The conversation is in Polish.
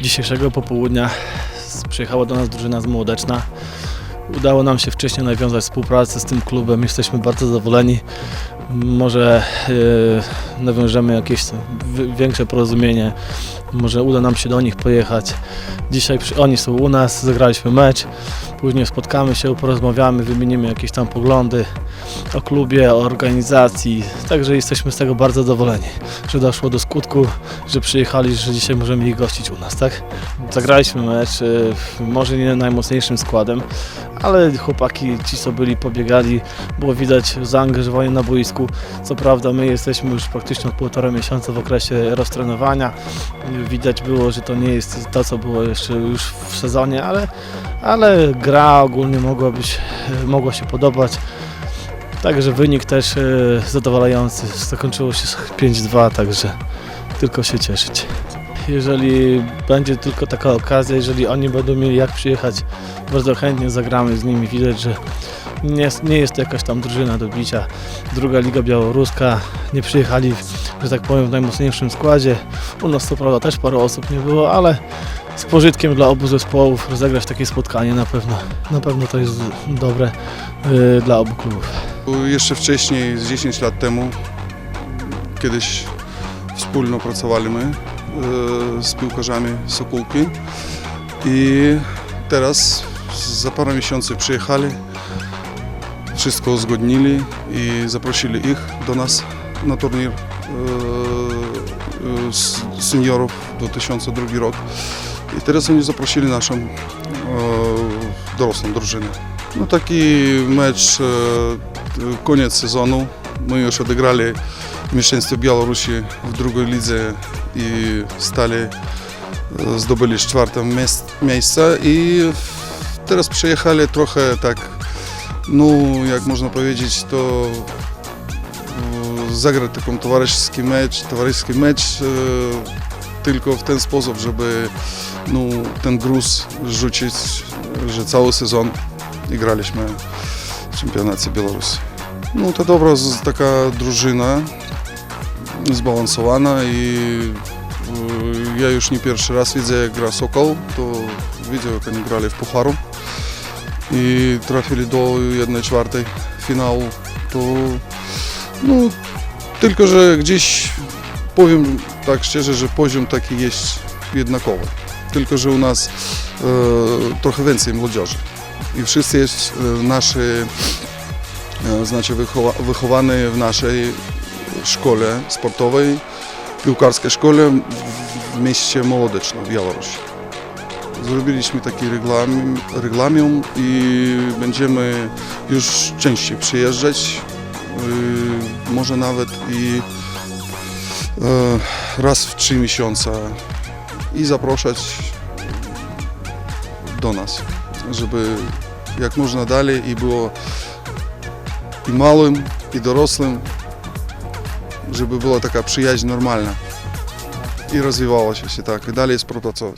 dzisiejszego popołudnia przyjechała do nas drużyna z Młodeczna. Udało nam się wcześniej nawiązać współpracę z tym klubem. Jesteśmy bardzo zadowoleni. Może yy, nawiążemy jakieś wi- większe porozumienie. Może uda nam się do nich pojechać. Dzisiaj oni są u nas, zagraliśmy mecz. Później spotkamy się, porozmawiamy, wymienimy jakieś tam poglądy o klubie, o organizacji. Także jesteśmy z tego bardzo zadowoleni, że doszło do skutku, że przyjechali, że dzisiaj możemy ich gościć u nas, tak? Zagraliśmy mecz, y, może nie najmocniejszym składem, ale chłopaki, ci co byli, pobiegali, było widać zaangażowanie na boisku. Co prawda my jesteśmy już praktycznie od półtora miesiąca w okresie roztrenowania. Widać było, że to nie jest to, co było jeszcze już w sezonie, ale, ale gra ogólnie mogła być, mogła się podobać. Także wynik też e, zadowalający. Zakończyło się 5-2, także tylko się cieszyć. Jeżeli będzie tylko taka okazja, jeżeli oni będą mieli jak przyjechać, bardzo chętnie zagramy z nimi. Widać, że nie, jest- nie jest to jakaś tam drużyna do bicia. Druga liga białoruska, nie przyjechali, że tak powiem, w najmocniejszym składzie. U nas co prawda też parę osób nie było, ale z pożytkiem dla obu zespołów rozegrać takie spotkanie na pewno, na pewno to jest dobre y, dla obu klubów. Jeszcze wcześniej, z 10 lat temu, kiedyś wspólnie pracowaliśmy z piłkarzami Sokółki i teraz za parę miesięcy przyjechali, wszystko uzgodnili i zaprosili ich do nas na turniej e, e, seniorów 2002 rok. I teraz oni zaprosili naszą e, dorosłą drużynę. No taki mecz, e, koniec sezonu. My już odegrali mistrzostwo Białorusi w drugiej lidze i stali, e, zdobyli czwarte miejsce i teraz przyjechali trochę tak, no jak można powiedzieć, to e, zagrać taką towarzyski mecz, towarzyski mecz e, tylko w ten sposób, żeby no, ten gruz rzucić, że cały sezon graliśmy w czempionacie Białorusi. No to dobra taka drużyna, zbalansowana i y, ja już nie pierwszy raz widzę jak gra Sokol, to widzę jak oni grali w Pucharu i trafili do jednej czwartej finału, to no tylko, że gdzieś powiem tak szczerze, że poziom taki jest jednakowy, tylko, że u nas e, trochę więcej młodzieży i wszyscy jest e, nasi, e, znaczy wychowa, wychowany w naszej szkole sportowej, piłkarskiej szkole w- mieście Młodeczno w Białorusi. Zrobiliśmy taki reglamin, reglamin i będziemy już częściej przyjeżdżać, y, może nawet i e, raz w trzy miesiące i zapraszać do nas, żeby jak można dalej i było i małym, i dorosłym, żeby była taka przyjaźń normalna i rozwijała się, się tak, i dalej współpracować.